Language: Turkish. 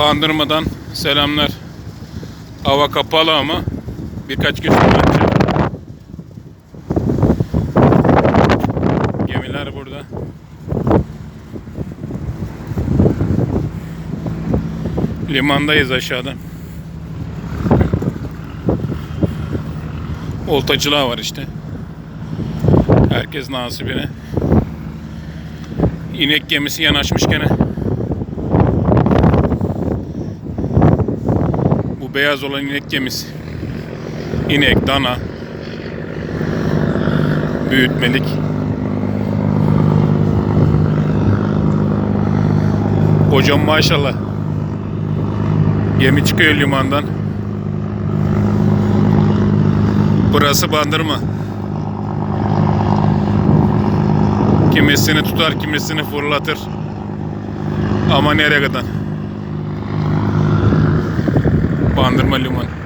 Bandırmadan selamlar. Hava kapalı ama birkaç gün sonra. Gemiler burada. Limandayız aşağıda. Oltacılığa var işte. Herkes nasibine. İnek gemisi yanaşmış gene. Beyaz olan inek gemisi. İnek, dana. Büyütmelik. Hocam maşallah. Gemi çıkıyor limandan. Burası bandırma. Kimisini tutar, kimisini fırlatır. Ama nereye kadar? Bandırma liman.